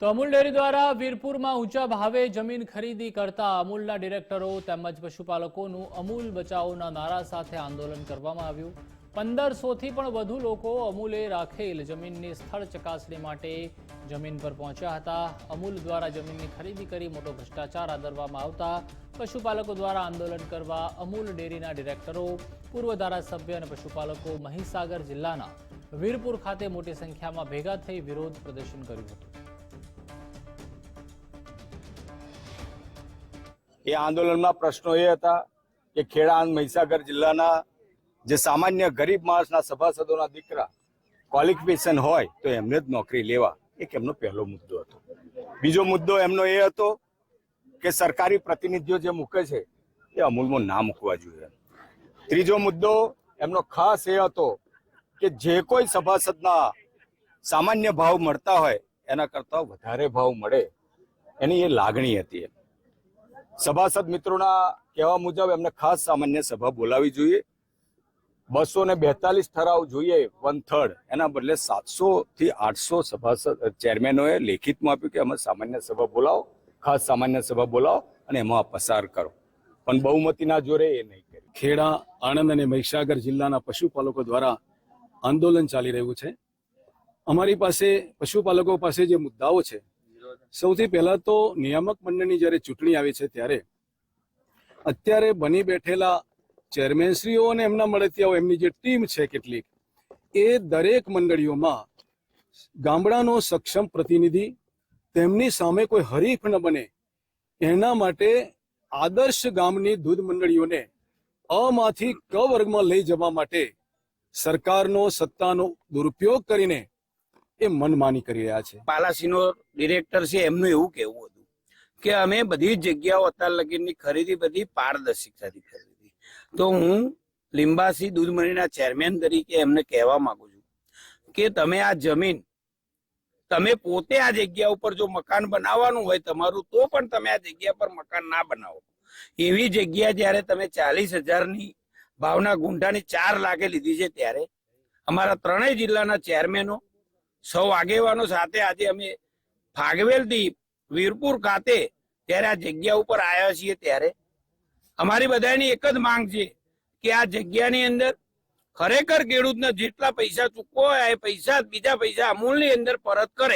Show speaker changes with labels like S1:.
S1: તો અમૂલ ડેરી દ્વારા વીરપુરમાં ઊંચા ભાવે જમીન ખરીદી કરતા અમૂલના ડિરેક્ટરો તેમજ પશુપાલકોનું અમૂલ બચાવોના નારા સાથે આંદોલન કરવામાં આવ્યું. પંદરસોથી પણ વધુ લોકો અમૂલે રાખેલ જમીનની સ્થળ ચકાસણી માટે જમીન પર પહોંચ્યા હતા. અમૂલ દ્વારા જમીનની ખરીદી કરી મોટો ભ્રષ્ટાચાર આદરવામાં આવતા પશુપાલકો દ્વારા આંદોલન કરવા અમૂલ ડેરીના ડિરેક્ટરો, પૂર્વ ધારાસભ્ય અને પશુપાલકો મહીસાગર જિલ્લાના વીરપુર ખાતે મોટી સંખ્યામાં ભેગા થઈ વિરોધ પ્રદર્શન કર્યું હતું.
S2: એ આંદોલનના પ્રશ્નો એ હતા કે ખેડા મહીસાગર જિલ્લાના જે સામાન્ય ગરીબ માણસના સભાસદોના દીકરા ક્વોલિફિકેશન હોય તો એમને જ નોકરી લેવા. એક એમનો પહેલો મુદ્દો હતો. બીજો મુદ્દો એમનો એ હતો કે સરકારી પ્રતિનિધિઓ જે મૂકે છે એ અમૂલમાં ના મૂકવા જોઈએ. ત્રીજો મુદ્દો એમનો ખાસ એ હતો કે જે કોઈ સભાસદના સામાન્ય ભાવ મળતા હોય એના કરતાં વધારે ભાવ મળે એની એ લાગણી હતી એમ. સભાસદ મિત્રોના કહેવા મુજબ એમને ખાસ સામાન્ય સભા બોલાવી જોઈએ. બસો ને બેતાલીસ ઠરાવ જોઈએ વન થર્ડ એના બદલે સાતસો થી આઠસો સભાસદ ચેરમેનોએ લેખિતમાં આપ્યું કે અમે સામાન્ય સભા બોલાવો, ખાસ સામાન્ય સભા બોલાવો અને એમાં પસાર કરો. પણ બહુમતીના જોરે એ નહીં કરે
S3: ખેડા, આણંદ અને મહીસાગર જિલ્લાના પશુપાલકો દ્વારા આંદોલન ચાલી રહ્યું છે. અમારી પાસે, પશુપાલકો પાસે જે મુદ્દાઓ છે સૌથી પહેલા તો નિયામક મંડળની જ્યારે ચૂંટણી આવી છે ત્યારે અત્યારે બની બેઠેલા ચેરમેનશ્રીઓ અને એમના મળતિયાઓ, એમની જે ટીમ છે કેટલીક, એ દરેક મંડળીઓમાં ગામડાનો સક્ષમ પ્રતિનિધિ, તેમની સામે કોઈ હરીફ ન બને, એના માટે આદર્શ ગામની દૂધ મંડળીઓને અમાંથી ક વર્ગમાં લઈ જવા માટે સરકારનો સત્તાનો દુરુપયોગ કરીને એ મનમાની કરી રહ્યા છે.
S4: પાલાસીનો ડિરેક્ટર છે, એમનું એવું કહેવું હતું કે અમે બધી જ જગ્યાઓ અત્યાર લગીનની ખરીદી બધી પારદર્શિકતાથી ખરીદી. તો હું લીંબાસી દૂધ ચેરમેન તરીકે એમને કહેવા માંગુ છું કે તમે આ જમીન, તમે પોતે આ જગ્યા ઉપર જો મકાન બનાવવાનું હોય તમારું, તો પણ તમે આ જગ્યા પર મકાન ના બનાવો. એવી જગ્યા જ્યારે તમે ચાલીસ હજારની ભાવના ગુંઠાની ચાર લાખે લીધી છે ત્યારે અમારા ત્રણેય જિલ્લાના ચેરમેનો સૌ આગેવાનો સાથે આજે અમે ફાગવેલથી વીરપુર ખાતે ત્યારે આ જગ્યા ઉપર આવ્યા છીએ ત્યારે. અમારી બધાની એક જ માંગ છે કે આ જગ્યાની અંદર ખરેખર ખેડૂતને જેટલા પૈસા ચૂકવો એ પૈસા બીજા પૈસા અમૂલની અંદર પરત કરે.